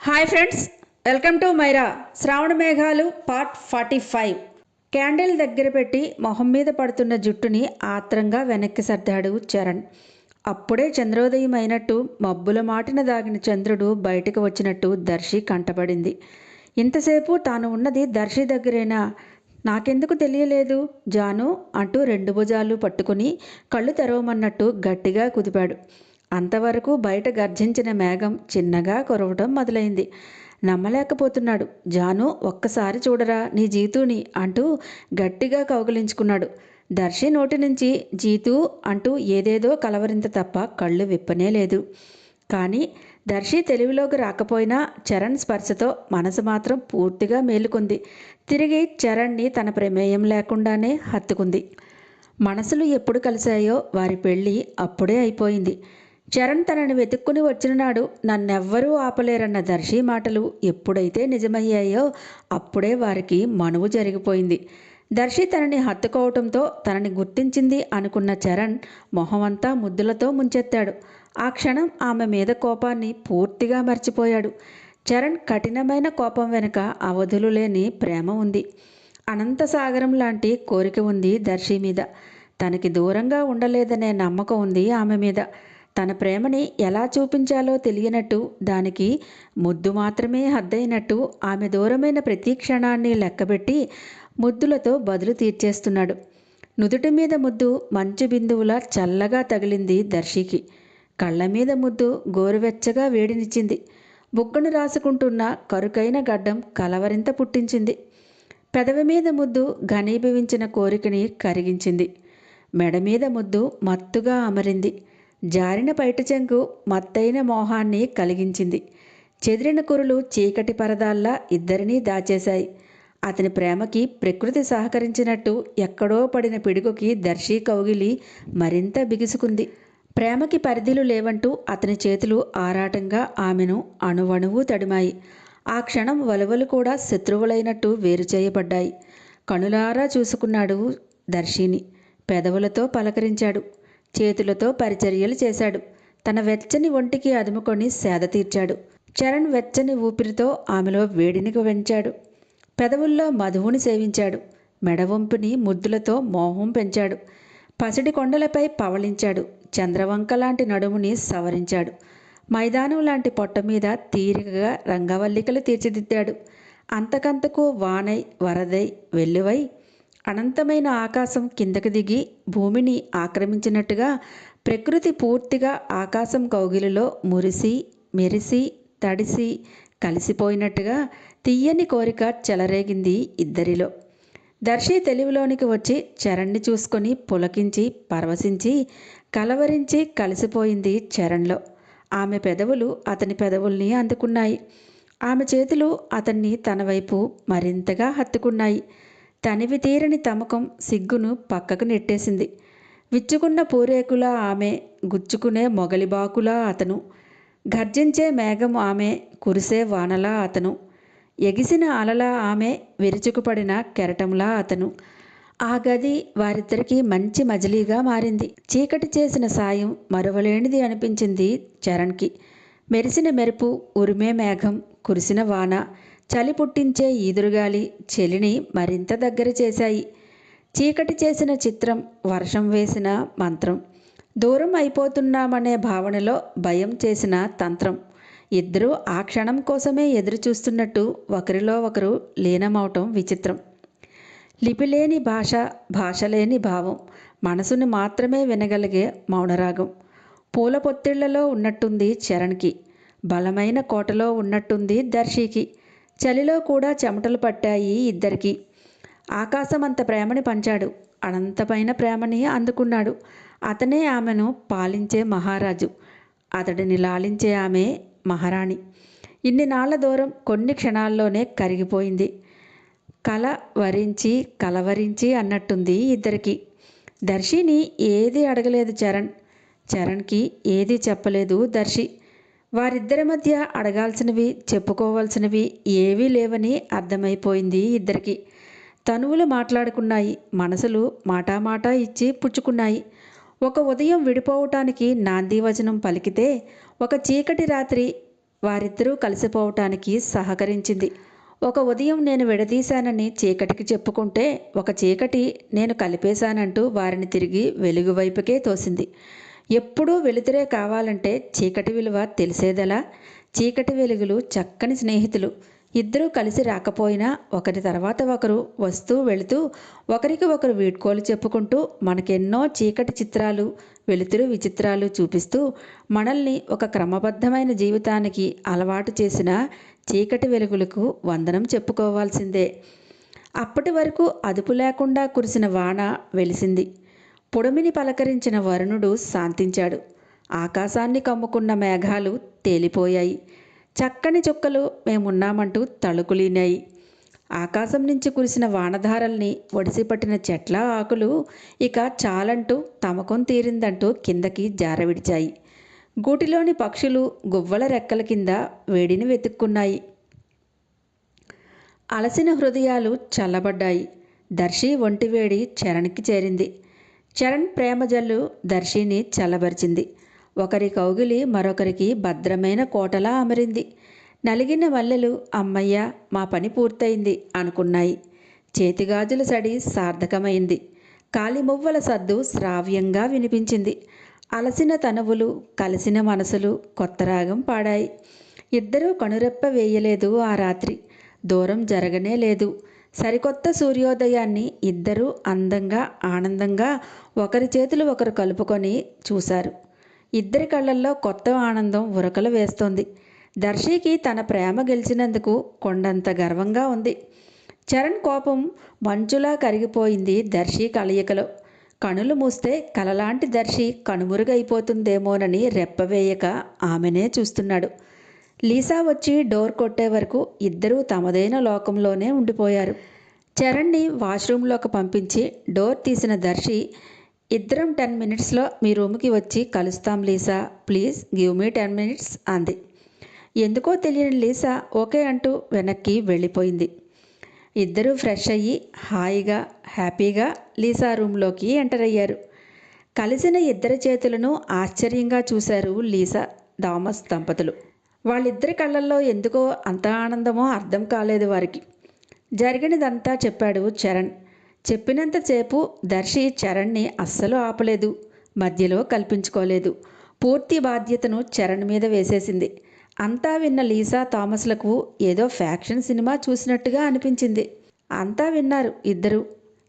Hi friends welcome to Myra Shravana Meghalu part forty five. Candle దగ్గర పెట్టి మొహం మీద పడుతున్న జుట్టుని ఆత్రంగా వెనక్కి సర్దాడు చరణ్. అప్పుడే చంద్రోదయం అయినట్టు మబ్బుల మాటిన దాగిన చంద్రుడు బయటకు వచ్చినట్టు దర్శి కంటపడింది. ఇంతసేపు తాను ఉన్నది దర్శి దగ్గరేనా? నాకెందుకు తెలియలేదు. జాను అంటూ రెండు భుజాలు పట్టుకుని కళ్ళు తెరవమన్నట్టు గట్టిగా కుదిపాడు. అంతవరకు బయట గర్జించిన మేఘం చిన్నగా కొరవటం మొదలైంది. నమ్మలేకపోతున్నాడు. జాను ఒక్కసారి చూడరా నీ జీతుని అంటూ గట్టిగా కౌగిలించుకున్నాడు. దర్శి నోటి నుంచి జీతు అంటూ ఏదేదో కలవరింత తప్ప కళ్ళు విప్పనే లేదు. కానీ దర్శి తెలివిలోకి రాకపోయినా చరణ్ స్పర్శతో మనసు మాత్రం పూర్తిగా మేలుకుంది. తిరిగి చరణ్ని తన ప్రమేయం లేకుండానే హత్తుకుంది. మనసులు ఎప్పుడు కలిశాయో వారి పెళ్ళి అప్పుడే అయిపోయింది. చరణ్ తనని వెతుక్కుని వచ్చిన నాడు నన్నెవ్వరూ ఆపలేరన్న దర్శి మాటలు ఎప్పుడైతే నిజమయ్యాయో అప్పుడే వారికి మనువు జరిగిపోయింది. దర్శి తనని హత్తుకోవటంతో తనని గుర్తించింది అనుకున్న చరణ్ మొహమంతా ముద్దులతో ముంచెత్తాడు. ఆ క్షణం ఆమె మీద కోపాన్ని పూర్తిగా మర్చిపోయాడు. చరణ్ కఠినమైన కోపం వెనుక అవధులు లేని ప్రేమ ఉంది. అనంత సాగరం లాంటి కోరిక ఉంది దర్శి మీద. తనకి దూరంగా ఉండలేదనే నమ్మకం ఉంది ఆమె మీద. తన ప్రేమని ఎలా చూపించాలో తెలియనట్టు దానికి ముద్దు మాత్రమే హద్దయినట్టు ఆమె దూరమైన ప్రతి క్షణాన్ని లెక్కబెట్టి ముద్దులతో బదులు తీర్చేస్తున్నాడు. నుదుటి మీద ముద్దు మంచు బిందువులా చల్లగా తగిలింది దర్శికి. కళ్ళ మీద ముద్దు గోరువెచ్చగా వేడినిచ్చింది. బుగ్గను రాసుకుంటున్న కరుకైన గడ్డం కలవరింత పుట్టించింది. పెదవి మీద ముద్దు ఘనీభవించిన కోరికని కరిగించింది. మెడ మీద ముద్దు మత్తుగా అమరింది. జారిన పైట చెంగు మత్తైన మోహాన్ని కలిగించింది. చెదిరిన కురులు చీకటి పరదాల్లా ఇద్దరినీ దాచేశాయి. అతని ప్రేమకి ప్రకృతి సహకరించినట్టు ఎక్కడో పడిన పిడుగుకి దర్శి కౌగిలి మరింత బిగుసుకుంది. ప్రేమకి పరిధిలు లేవంటూ అతని చేతులు ఆరాటంగా ఆమెను అణువణువు తడిమాయి. ఆ క్షణం వలువలు కూడా శత్రువులైనట్టు వేరు చేయబడ్డాయి. కనులారా చూసుకున్నాడు దర్శిని. పెదవులతో పలకరించాడు. చేతులతో పరిచర్యలు చేశాడు. తన వెచ్చని ఒంటికి అదుముకొని సేద తీర్చాడు. చరణ్ వెచ్చని ఊపిరితో ఆమెలో వేడిని వెంచాడు. పెదవుల్లో మధువుని సేవించాడు. మెడవంపుని ముద్దులతో మోహం పెంచాడు. పసిడి కొండలపై పవళించాడు. చంద్రవంక లాంటి నడుముని సవరించాడు. మైదానం లాంటి పొట్ట మీద తీరికగా రంగవల్లికలు తీర్చిదిద్దాడు. అంతకంతకు వానై వరదై వెల్లువై అనంతమైన ఆకాశం కిందకు దిగి భూమిని ఆక్రమించినట్టుగా ప్రకృతి పూర్తిగా ఆకాశం కౌగిలిలో మురిసి మెరిసి తడిసి కలిసిపోయినట్టుగా తీయని కోరిక చెలరేగింది ఇద్దరిలో. దర్శి తెలివిలోనికి వచ్చి చరణ్ని చూసుకొని పులకించి పరవశించి కలవరించి కలిసిపోయింది చరణ్లో. ఆమె పెదవులు అతని పెదవుల్ని అందుకున్నాయి. ఆమె చేతులు అతన్ని తన వైపు మరింతగా హత్తుకున్నాయి. తనివి తీరని తమకం సిగ్గును పక్కకు నెట్టేసింది. విచ్చుకున్న పూరేకులా ఆమె గుచ్చుకునే మొగలిబాకులా అతను. గర్జించే మేఘం ఆమె కురిసే వానలా అతను. ఎగిసిన అలలా ఆమె విరుచుకుపడిన కెరటంలా అతను. ఆ గది వారిద్దరికీ మంచి మజిలీగా మారింది. చీకటి చేసిన సాయం మరువలేనిది అనిపించింది చరణ్కి. మెరిసిన మెరుపు ఉరిమే మేఘం కురిసిన వాన చలి పుట్టించే ఈదురుగాలి చెలిని మరింత దగ్గర చేశాయి. చీకటి చేసిన చిత్రం వర్షం వేసిన మంత్రం దూరం అయిపోతున్నామనే భావనలో భయం చేసిన తంత్రం. ఇద్దరూ ఆ క్షణం కోసమే ఎదురు చూస్తున్నట్టు ఒకరిలో ఒకరు లీనమవటం విచిత్రం. లిపిలేని భాష భాష లేని భావం మనసుని మాత్రమే వినగలిగే మౌనరాగం. పూల పొత్తిళ్ళలో ఉన్నట్టుంది చరణ్కి బలమైన కోటలో ఉన్నట్టుంది దర్శికి చలిలో కూడా చెమటలు పట్టాయి ఇద్దరికి. అంత ప్రేమని పంచాడు. అనంతమైన ప్రేమని అందుకున్నాడు. అతనే ఆమెను పాలించే మహారాజు. అతడిని లాలించే ఆమె మహారాణి. ఇన్ని నాళ్ళ దూరం కొన్ని క్షణాల్లోనే కరిగిపోయింది. కల వరించి కలవరించి అన్నట్టుంది ఇద్దరికి. దర్శిని ఏది అడగలేదు చరణ్. చరణ్కి ఏది చెప్పలేదు దర్శి. వారిద్దరి మధ్య అడగాల్సినవి చెప్పుకోవాల్సినవి ఏవీ లేవని అర్థమైపోయింది ఇద్దరికి. తనువులు మాట్లాడుకున్నాయి మనసులు మాటామాటా ఇచ్చి పుచ్చుకున్నాయి. ఒక ఉదయం విడిపోవటానికి నాందివచనం పలికితే ఒక చీకటి రాత్రి వారిద్దరూ కలిసిపోవటానికి సహకరించింది. ఒక ఉదయం నేను విడదీశానని చీకటికి చెప్పుకుంటే ఒక చీకటి నేను కలిపేశానంటూ వారిని తిరిగి వెలుగు వైపుకే తోసింది. ఎప్పుడూ వెలుతురే కావాలంటే చీకటి విలువ తెలిసేదలా? చీకటి వెలుగులు చక్కని స్నేహితులు. ఇద్దరూ కలిసి రాకపోయినా ఒకరి తర్వాత ఒకరు వస్తూ వెళుతూ ఒకరికి ఒకరు వీడ్కోలు చెప్పుకుంటూ మనకెన్నో చీకటి చిత్రాలు వెలుతురు విచిత్రాలు చూపిస్తూ మనల్ని ఒక క్రమబద్ధమైన జీవితానికి అలవాటు చేసిన చీకటి వెలుగులకు వందనం చెప్పుకోవాల్సిందే. అప్పటి వరకు అదుపు లేకుండా కురిసిన వాన వెలిసింది. పొడుమిని పలకరించిన వరుణుడు శాంతించాడు. ఆకాశాన్ని కమ్ముకున్న మేఘాలు తేలిపోయాయి. చక్కని చుక్కలు మేమున్నామంటూ తళుకులీనాయి. ఆకాశం నుంచి కురిసిన వానధారల్ని ఒడిసిపట్టిన చెట్ల ఆకులు ఇక చాలంటూ తమకం తీరిందంటూ కిందకి జారవిడిచాయి. గూటిలోని పక్షులు గువ్వల రెక్కల కింద వేడిని వెతుక్కున్నాయి. అలసిన హృదయాలు చల్లబడ్డాయి. దర్శి ఒంటివేడి చరణ్కి చేరింది. చరణ్ ప్రేమజల్లు దర్శిని చల్లబరిచింది. ఒకరి కౌగిలి మరొకరికి భద్రమైన కోటలా అమరింది. నలిగిన వల్లెలు అమ్మయ్య మా పని పూర్తయింది అనుకున్నాయి. చేతిగాజుల సడి సార్థకమైంది. కాలిమువ్వల సద్దు శ్రావ్యంగా వినిపించింది. అలసిన తనువులు కలిసిన మనసులు కొత్త రాగం పాడాయి. ఇద్దరూ కనురెప్ప వేయలేదు ఆ రాత్రి. దూరం జరగనే లేదు. సరికొత్త సూర్యోదయాన్ని ఇద్దరూ అందంగా ఆనందంగా ఒకరి చేతులు ఒకరు కలుపుకొని చూశారు. ఇద్దరి కళ్ళల్లో కొత్త ఆనందం ఉరకలు వేస్తోంది. దర్శికి తన ప్రేమ గెలిచినందుకు కొండంత గర్వంగా ఉంది. చరణ్ కోపం మంచులా కరిగిపోయింది దర్శి కలయికలో. కనులు మూస్తే కలలాంటి దర్శి కనుమురుగైపోతుందేమోనని రెప్పవేయక ఆమెనే చూస్తున్నాడు. లీసా వచ్చి డోర్ కొట్టే వరకు ఇద్దరూ తమదైన లోకంలోనే ఉండిపోయారు. చరణ్ని వాష్రూమ్లోకి పంపించి డోర్ తీసిన దర్శి ఇద్దరం టెన్ మినిట్స్లో మీ రూమ్కి వచ్చి కలుస్తాం Lisa please give me ten minutes అంది. ఎందుకో తెలియని లీసా ఓకే అంటూ వెనక్కి వెళ్ళిపోయింది. ఇద్దరూ ఫ్రెష్ అయ్యి హాయిగా హ్యాపీగా లీసా రూమ్లోకి ఎంటర్ అయ్యారు. కలిసిన ఇద్దరి చేతులను ఆశ్చర్యంగా చూశారు లీసా థామస్ దంపతులు. వాళ్ళిద్దరి కళ్ళల్లో ఎందుకో అంత ఆనందమో అర్థం కాలేదు వారికి. జరిగినదంతా చెప్పాడు చరణ్. చెప్పినంతసేపు దర్శి చరణ్ని అస్సలు ఆపలేదు. మధ్యలో కల్పించుకోలేదు. పూర్తి బాధ్యతను చరణ్ మీద వేసేసింది. అంతా విన్న లీసా థామస్లకు ఏదో ఫ్యాక్షన్ సినిమా చూసినట్టుగా అనిపించింది. అంతా విన్నారు ఇద్దరు.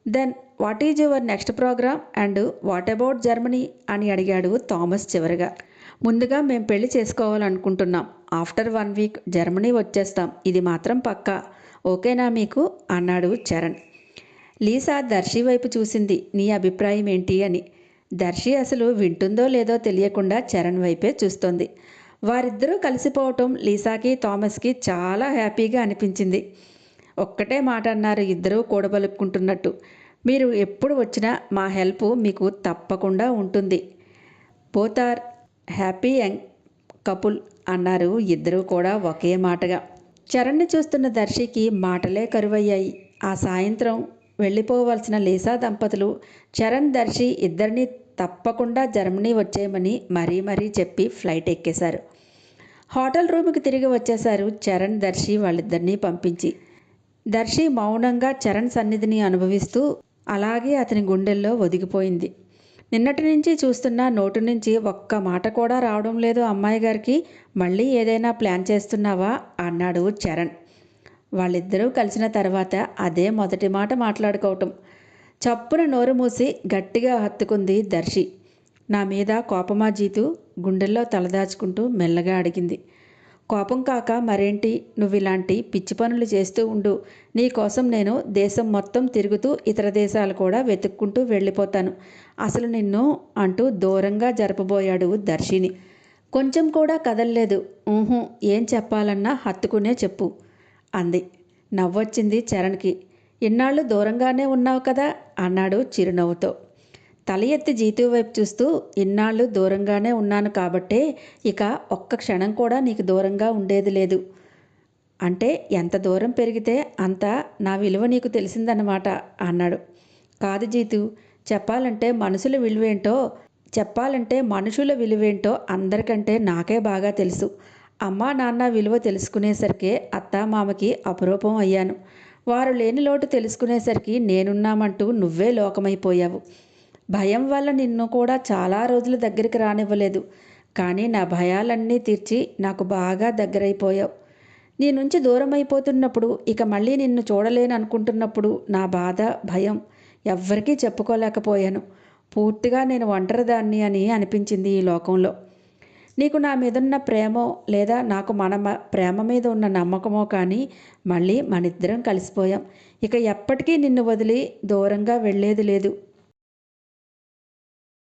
Then what is your next programme? And what about Germany? అని అడిగాడు థామస్ చివరిగా. ముందుగా మేము పెళ్ళి చేసుకోవాలనుకుంటున్నాం. ఆఫ్టర్ వన్ వీక్ జర్మనీ వచ్చేస్తాం. ఇది మాత్రం పక్కా. ఓకేనా మీకు? అన్నాడు చరణ్. లీసా దర్శి వైపు చూసింది. నీ అభిప్రాయం ఏంటి అని. దర్శి అసలు వింటుందో లేదో తెలియకుండా చరణ్ వైపే చూస్తోంది. వారిద్దరూ కలిసిపోవటం లీసాకి థామస్కి చాలా హ్యాపీగా అనిపించింది. ఒక్కటే మాట అన్నారు ఇద్దరూ కూడబలుపుకుంటున్నట్టు మీరు ఎప్పుడు వచ్చినా మా హెల్ప్ మీకు తప్పకుండా ఉంటుంది. Both are happy young couple అన్నారు. ఇద్దరూ కూడా ఒకే మాటగా. చరణ్ని చూస్తున్న దర్శికి మాటలే కరువయ్యాయి. ఆ సాయంత్రం వెళ్ళిపోవలసిన లీసా దంపతులు చరణ్ దర్శి ఇద్దరిని తప్పకుండా జర్మనీ వచ్చేయమని మరీ మరీ చెప్పి ఫ్లైట్ ఎక్కేశారు. హోటల్ రూమ్కి తిరిగి వచ్చేశారు చరణ్ దర్శి వాళ్ళిద్దరినీ పంపించి. దర్శి మౌనంగా చరణ్ సన్నిధిని అనుభవిస్తూ అలాగే అతని గుండెల్లో ఒదిగిపోయింది. నిన్నటి నుంచి చూస్తున్న నోటి నుంచి ఒక్క మాట కూడా రావడం లేదు అమ్మాయి గారికి. మళ్ళీ ఏదైనా ప్లాన్ చేస్తున్నావా? అన్నాడు చరణ్. వాళ్ళిద్దరూ కలిసిన తర్వాత అదే మొదటి మాట మాట్లాడుకోవటం. చప్పున నోరు మూసి గట్టిగా హత్తుకుంది దర్శి. నా మీద కోపమా జీతు గుండెల్లో తలదాచుకుంటూ మెల్లగా అడిగింది. కోపం కాక మరేంటి? నువ్వు ఇలాంటి పిచ్చి పనులు చేస్తూ ఉండు. నీ కోసం నేను దేశం మొత్తం తిరుగుతూ ఇతర దేశాలు కూడా వెతుక్కుంటూ వెళ్ళిపోతాను. అసలు నిన్ను అంటూ దూరంగా జరపబోయాడు దర్శిని. కొంచెం కూడా కదల్లేదు. ఊహు ఏం చెప్పాలన్నా హత్తుకునే చెప్పు అంది. నవ్వొచ్చింది చరణ్కి. ఇన్నాళ్ళు దూరంగానే ఉన్నావు కదా అన్నాడు చిరునవ్వుతో. తల ఎత్తి జీతు వైపు చూస్తూ ఇన్నాళ్ళు దూరంగానే ఉన్నాను కాబట్టే ఇక ఒక్క క్షణం కూడా నీకు దూరంగా ఉండేది లేదు. అంటే ఎంత దూరం పెరిగితే అంత నా విలువ నీకు తెలిసిందన్నమాట అన్నాడు. కాదు జీతు చెప్పాలంటే మనుషుల విలువేంటో చెప్పాలంటే మనుషుల విలువేంటో అందరికంటే నాకే బాగా తెలుసు. అమ్మా నాన్న విలువ తెలుసుకునేసరికి అత్తామామకి అపురూపం అయ్యాను. వారు లేని లోటు తెలుసుకునేసరికి నేనున్నామంటూ నువ్వే లోకమైపోయావు. భయం వల్ల నిన్ను కూడా చాలా రోజులు దగ్గరికి రానివ్వలేదు. కానీ నా భయాలన్నీ తీర్చి నాకు బాగా దగ్గరైపోయావు. నీ నుంచి దూరం అయిపోతున్నప్పుడు ఇక మళ్ళీ నిన్ను చూడలేను అనుకుంటున్నప్పుడు నా బాధ భయం ఎవ్వరికీ చెప్పుకోలేకపోయాను. పూర్తిగా నేను ఒంటరిదాన్ని అని అనిపించింది ఈ లోకంలో. నీకు నా మీదున్న ప్రేమో లేదా నాకు మన ప్రేమ మీద ఉన్న నమ్మకమో కానీ మళ్ళీ మనిద్దరం కలిసిపోయాం. ఇక ఎప్పటికీ నిన్ను వదిలి దూరంగా వెళ్ళేది లేదు.